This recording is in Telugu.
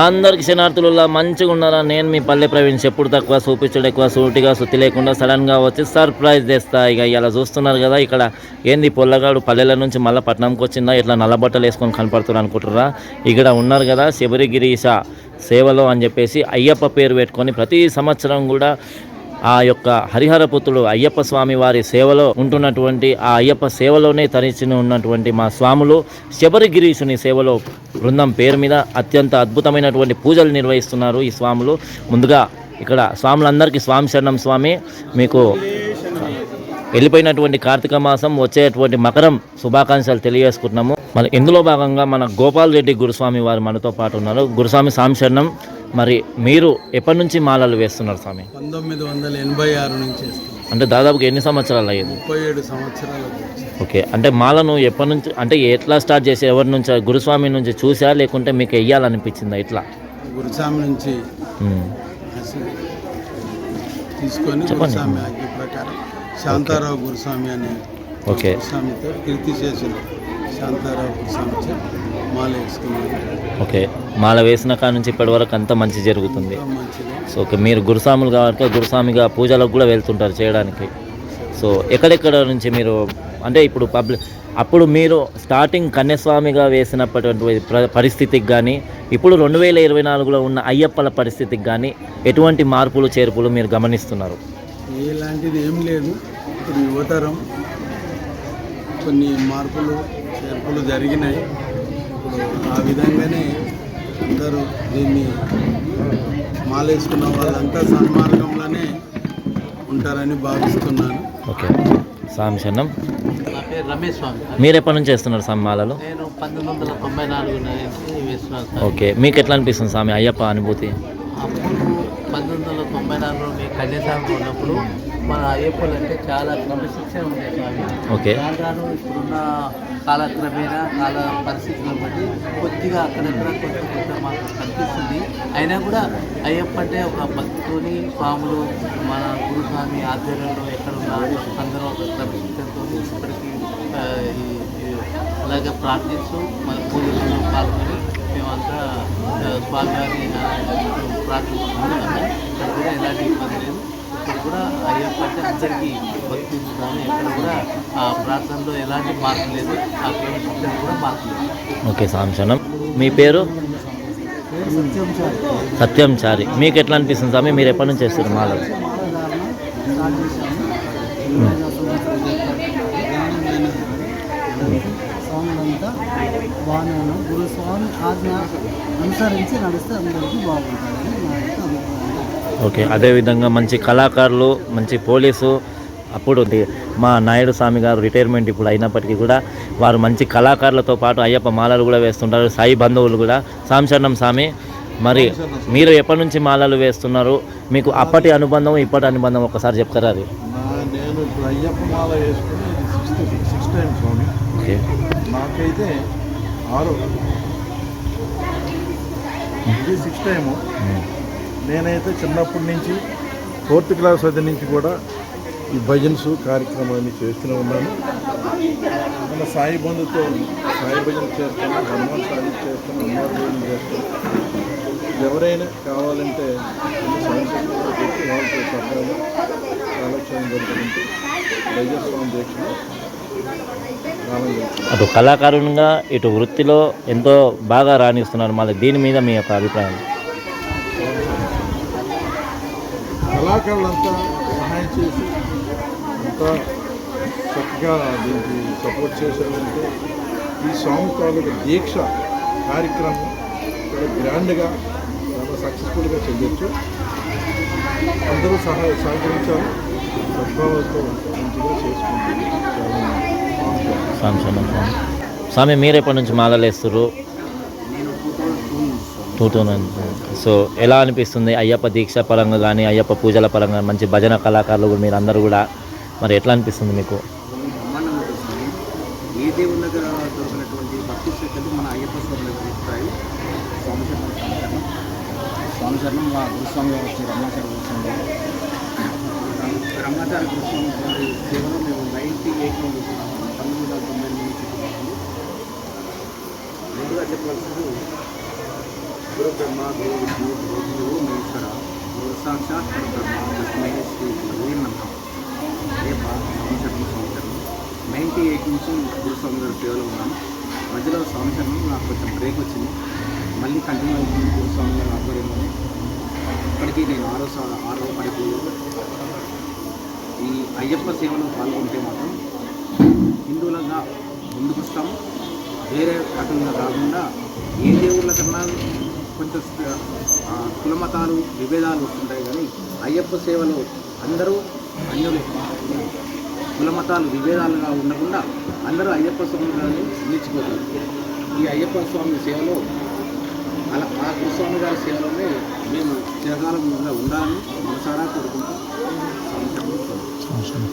అందరికి శనార్థులలో మంచిగా ఉన్నారా? నేను మీ పల్లె ప్రవీణ్ ఎప్పుడు తక్కువ చూపించడం ఎక్కువ సూటిగా సుత్తి లేకుండా సడన్గా వచ్చి సర్ప్రైజ్ తెస్తా. ఇక ఇలా చూస్తున్నారు కదా ఇక్కడ ఏంది పొల్లగాడు పల్లెల నుంచి మళ్ళీ పట్టణంకి వచ్చిందా? ఇట్లా నల్ల బట్టలు వేసుకొని కనపడుతున్నారు అనుకుంటారా ఇక్కడ ఉన్నారు కదా శబరిగిరీష సేవలో అని చెప్పేసి అయ్యప్ప పేరు పెట్టుకొని ప్రతి సంవత్సరం కూడా ఆ యొక్క హరిహరపుత్రుడు అయ్యప్ప స్వామి వారి సేవలో ఉంటున్నటువంటి ఆ అయ్యప్ప సేవలోనే తరిచి ఉన్నటువంటి మా స్వాములు శబరిగిరీషుని సేవలో బృందం పేరు మీద అత్యంత అద్భుతమైనటువంటి పూజలు నిర్వహిస్తున్నారు ఈ స్వాములు. ముందుగా ఇక్కడ స్వాములందరికీ స్వామి శరణం స్వామి. మీకు వెళ్ళిపోయినటువంటి కార్తీక మాసం వచ్చేటువంటి మకరం శుభాకాంక్షలు తెలియజేసుకుంటున్నాము. మరి ఇందులో భాగంగా మన గోపాల్ రెడ్డి గురుస్వామి వారు మనతో పాటు ఉన్నారు. గురుస్వామి స్వామి శరణం. మరి మీరు ఎప్పటి నుంచి మాలలు వేస్తున్నారు స్వామి? పంతొమ్మిది వందల ఎనభై ఆరు నుంచి అంటే దాదాపుగా ఎన్ని సంవత్సరాలు అయ్యింది? ముప్పై ఏడు సంవత్సరాలకు వచ్చి ఓకే అంటే మాలను ఎప్పటి నుంచి అంటే ఎట్లా స్టార్ట్ చేసి ఎవరి నుంచి గురుస్వామి నుంచి చూసా లేకుంటే మీకు వెయ్యాలనిపించిందా ఇట్లా గురుస్వామి నుంచి తీసుకొని. గురుస్వామి ప్రకారం శాంతారావు గురుస్వామి అనే ఓకే. గురుస్వామితో కీర్తి చేసిన మాల వేసుకున్నాను ఓకే మాల వేసిన కాడ నుంచి ఇప్పటి వరకు అంతా మంచి జరుగుతుంది. సో ఓకే మీరు గురుస్వాములు కాబట్టి గురుస్వామిగా పూజలకు కూడా వెళ్తుంటారు చేయడానికి. సో ఎక్కడెక్కడ నుంచి మీరు అంటే ఇప్పుడు పబ్లిక్ అప్పుడు మీరు స్టార్టింగ్ కన్యస్వామిగా వేసినటువంటి ప్ర- పరిస్థితికి కానీ ఇప్పుడు రెండు వేల ఇరవై నాలుగులో ఉన్న అయ్యప్పల పరిస్థితికి కానీ ఎటువంటి మార్పులు చేర్పులు మీరు గమనిస్తున్నారు? ఎలాంటిది ఏం లేదు. ఇప్పుడు యువతరం కొన్ని మార్పులు చేర్పులు జరిగినాయి. ఇప్పుడు ఆ విధంగానే అందరూ దీన్ని మాలేసుకున్న వాళ్ళంతా సన్మార్గంలోనే ఉంటారని భావిస్తున్నాను. ఓకే. స్వామి శరణం. నా పేరు రమేష్ స్వామి. మీరు ఎప్పటి నుంచి చేస్తున్నారు స్వామి మాలలు? నేను పంతొమ్మిది వందల తొంభై నాలుగు నుంచి వేస్తున్నాను సార్ ఓకే. మీకు ఎట్లా అనిపిస్తుంది స్వామి అయ్యప్ప అనుభూతి? అప్పుడు పంతొమ్మిది వందల తొంభై నాలుగులో మీ కన్యాస్వామి ఉన్నప్పుడు మన అయ్యప్పలు అంటే చాలా క్రమశిక్షణ ఉండే స్వామి. ఓకే. రాను ఇప్పుడున్న కాలక్రమేణా కాల పరిస్థితులను బట్టి కొద్దిగా అక్కడక్కడ కొంచెం కొంచెం మాకు కనిపిస్తుంది. అయినా కూడా అయ్యప్ప అంటే ఒక భక్తితోని స్వాములు మన గురుస్వామి ఆధ్వర్యంలో ఎక్కడున్నా అందరూ ఒక క్రమశిక్షణతో ఇప్పటికీ అలాగే ప్రార్థిస్తూ మన పూజల్లో పాల్గొని మేమంతా స్వామివారిని ఆ, ప్రార్థిస్తున్నాము. ఇక్కడ కూడా ఎలాంటి ఇబ్బంది లేదు. ఇక్కడ కూడా అయ్యప్ప అంటే అందరికీ భక్తి ఉంచుతాము ఎక్కడ కూడా ఆ ప్రార్థనలో ఎలాంటి మార్పు లేదు. ఆ క్రమశిక్షణ కూడా మార్పు లేదు. ఓకే శరణం. మీ పేరు? సత్యం చారి మీకు ఎట్లా అనిపిస్తుంది స్వామి? మీరు ఎప్పటి నుంచి చేస్తారు మాలలు స్వాములంతా బాగానే ఉన్నాం గురు స్వామి ఆజ్ఞ అనుసరించి నడిస్తే అందరికీ యొక్క అభిప్రాయం ఓకే అదేవిధంగా మంచి కళాకారులు మంచి పోలీసు అప్పుడు మా నాయుడు స్వామి గారు రిటైర్మెంట్ ఇప్పుడు అయినప్పటికీ కూడా వారు మంచి కళాకారులతో పాటు అయ్యప్ప మాలలు కూడా వేస్తుంటారు సాయి బంధువులు కూడా. సాంశరణం స్వామి మరి మీరు ఎప్పటి నుంచి మాలలు వేస్తున్నారు? మీకు అప్పటి అనుబంధం ఇప్పటి అనుబంధం ఒకసారి చెప్తారా అది? నాకైతే ఆరు. ఇది సిక్స్ టైము. నేనైతే చిన్నప్పటి నుంచి ఫోర్త్ క్లాస్ వద్ద నుంచి కూడా ఈ భజన్స్ కార్యక్రమాన్ని చేస్తూనే ఉన్నాను. మన సాయి బంధుతో సాయి భజన చేస్తాను హనుమాన్ సాయి చేస్తాను హనుమాన్ భజన చేస్తాను ఎవరైనా కావాలంటే వాళ్ళతో సహాయంగా కాలక్షేమం జరుగుతుంది వైద్యస్వామి దీక్ష అటు కళాకారునిగా ఇటు వృత్తిలో ఎంతో బాగా రాణిస్తున్నారు. మళ్ళీ దీని మీద మీ యొక్క అభిప్రాయం? కళాకారులంతా సహాయం చేసి అంతా చక్కగా దీనికి సపోర్ట్ చేశారంటే ఈ స్వామి తాలూకు దీక్ష కార్యక్రమం చాలా గ్రాండ్గా చాలా సక్సెస్ఫుల్గా చేయొచ్చు. అందరూ సహా సహకరించాలి. సద్భావంతో మంచిగా చేసుకుంటుంది స్వామి శరణం మీరు ఎప్పటి నుంచి మాలలు టూ థౌజండ్ సో ఎలా అనిపిస్తుంది? అయ్యప్ప దీక్ష పరంగా కానీ అయ్యప్ప పూజల పరంగా మంచి భజన కళాకారులు కూడా మీరు అందరూ కూడా మరి ఎట్లా అనిపిస్తుంది మీకు? ఏ దేవుని దగ్గర దొరికినటువంటి భక్తి శ్రద్ధలు మన అయ్యప్ప స్వామి దొరుకుతాయి స్వామి శరణం. స్వామి శరణం మా గురుస్వామి వచ్చి రమణాచార్య గురుస్వామి రమణాచార్య గురుస్వామి సేవలో మేము ఎయిట్లో పంతొమ్మిది వందల తొంభై నుంచి ముందుగా చెప్పాల్సింది గురు బ్రహ్మ గురు విష్ణు గురు గురు మహేశ్వర గురు సాక్షాత్ పరబ్రహ్మ తస్మై శ్రీ గురువే నమః. అయ్యప్ప సంవత్సరం సంవత్సరం నైంటీ ఎయిట్ నుంచి గురుస్వామి గారు సేవలో ఉన్నాను మధ్యలో సంవత్సరం నాకు కొంచెం బ్రేక్ వచ్చింది. మళ్ళీ కంటిన్యూ అవుతుంది గురుస్వామి గారు ఆధ్వర్యంలో ఇప్పటికీ నేను ఆరో సా- ఆరో పడిపోయి ఈ అయ్యప్ప సేవలో పాల్గొంటే మాత్రం హిందువులుగా ముందుకొస్తాము వేరే రకంగా కాకుండా ఏ దేవుళ్ళ కన్నా కులమతాలు విభేదాలు వస్తుంటాయి కానీ అయ్యప్ప సేవలో అందరూ అన్యులే. కులమతాలు విభేదాలుగా ఉండకుండా అందరూ అయ్యప్ప స్వామి గారిని నిలిచిపోతారు. ఈ అయ్యప్ప స్వామి సేవలో అలా ఆ గురుస్వామి గారి సేవలోనే మేము చిరకాలం ఉండాలని మనసారా కోరుకుంటాం సంవత్సరం